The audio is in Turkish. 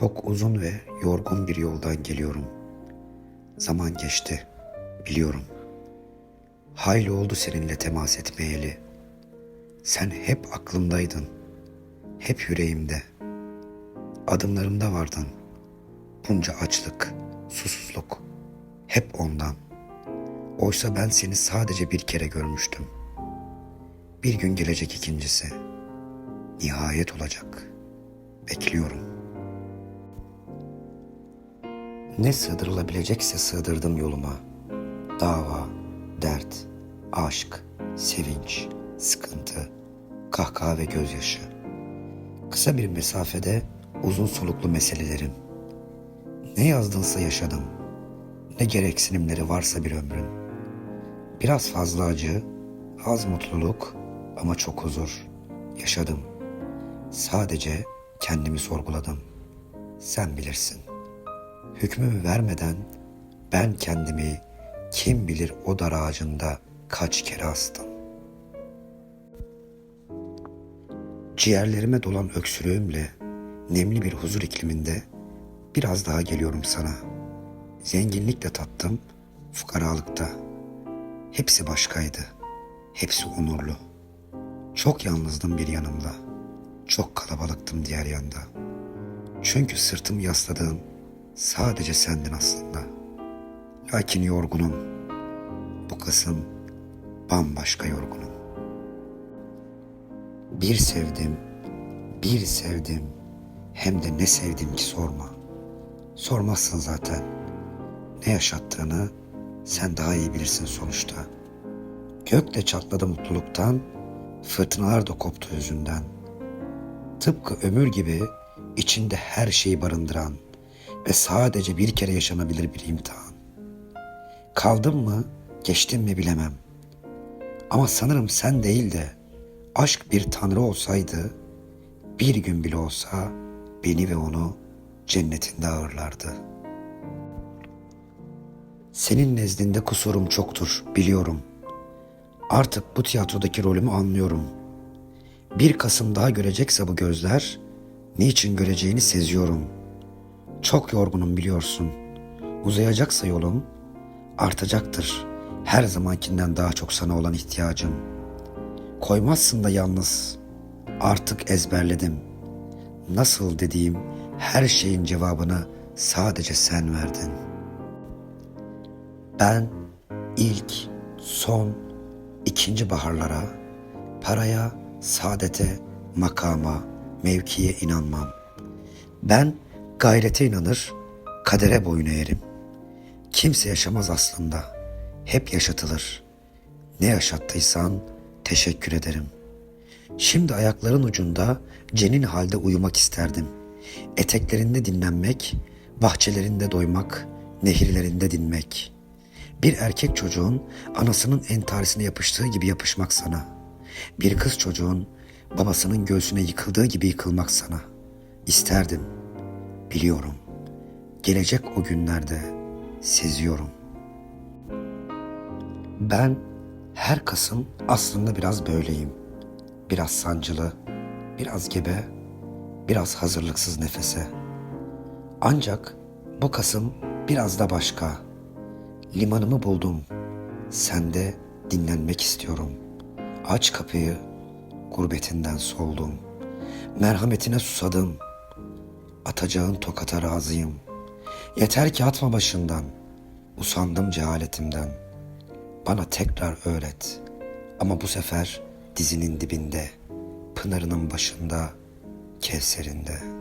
Çok uzun ve yorgun bir yoldan geliyorum. Zaman geçti, biliyorum. Hayli oldu seninle temas etmeyeli. Sen hep aklımdaydın, hep yüreğimde. Adımlarımda vardın. Bunca açlık, susuzluk, hep ondan. Oysa ben seni sadece bir kere görmüştüm. Bir gün gelecek ikincisi. Nihayet olacak. Bekliyorum. Ne sığdırılabilecekse sığdırdım yoluma. Dava, dert, aşk, sevinç, sıkıntı, kahkaha ve gözyaşı. Kısa bir mesafede uzun soluklu meselelerim. Ne yazdınsa yaşadım. Ne gereksinimleri varsa bir ömrün. Biraz fazla acı, az mutluluk ama çok huzur. Yaşadım. Sadece kendimi sorguladım. Sen bilirsin. Hükmümü vermeden ben kendimi kim bilir o dar ağacında kaç kere astım. Ciğerlerime dolan öksürüğümle nemli bir huzur ikliminde biraz daha geliyorum sana. Zenginlikle tattım, fukaralıkta. Hepsi başkaydı. Hepsi onurlu. Çok yalnızdım bir yanımda. Çok kalabalıktım diğer yanda. Çünkü sırtım yasladığım sadece sendin aslında. Lakin yorgunum. Bu kısım bambaşka yorgunum. Bir sevdim, bir sevdim. Hem de ne sevdim ki sorma. Sormazsın zaten. Ne yaşattığını sen daha iyi bilirsin sonuçta. Gök de çatladı mutluluktan, fırtınalar da koptu yüzünden. Tıpkı ömür gibi içinde her şeyi barındıran ve sadece bir kere yaşanabilir bir imtihan. Kaldım mı, geçtim mi bilemem. Ama sanırım sen değil de aşk bir tanrı olsaydı, bir gün bile olsa beni ve onu cennetinde ağırlardı. Senin nezdinde kusurum çoktur, biliyorum. Artık bu tiyatrodaki rolümü anlıyorum. Bir Kasım daha görecekse bu gözler, niçin göreceğini seziyorum. Çok yorgunum biliyorsun. Uzayacaksa yolum, artacaktır. Her zamankinden daha çok sana olan ihtiyacım. Koymazsın da yalnız. Artık ezberledim. Nasıl dediğim her şeyin cevabını sadece sen verdin. Ben ilk, son, ikinci baharlara, paraya, saadete, makama, mevkiye inanmam. Ben gayrete inanır, kadere boyun eğerim. Kimse yaşamaz aslında. Hep yaşatılır. Ne yaşattıysan teşekkür ederim. Şimdi ayakların ucunda cenin halde uyumak isterdim. Eteklerinde dinlenmek, bahçelerinde doymak, nehirlerinde dinmek. Bir erkek çocuğun anasının entarisine yapıştığı gibi yapışmak sana. Bir kız çocuğun babasının göğsüne yıkıldığı gibi yıkılmak sana. İsterdim. Biliyorum. Gelecek o günlerde seziyorum. Ben her Kasım aslında biraz böyleyim. Biraz sancılı, biraz gebe, biraz hazırlıksız nefese. Ancak bu Kasım biraz da başka. Limanımı buldum. Sende dinlenmek istiyorum. Aç kapıyı, gurbetinden soldum. Merhametine susadım. Atacağın tokata razıyım. Yeter ki atma başından. Usandım cehaletimden. Bana tekrar öğret. Ama bu sefer dizinin dibinde, pınarının başında, kevserinde.''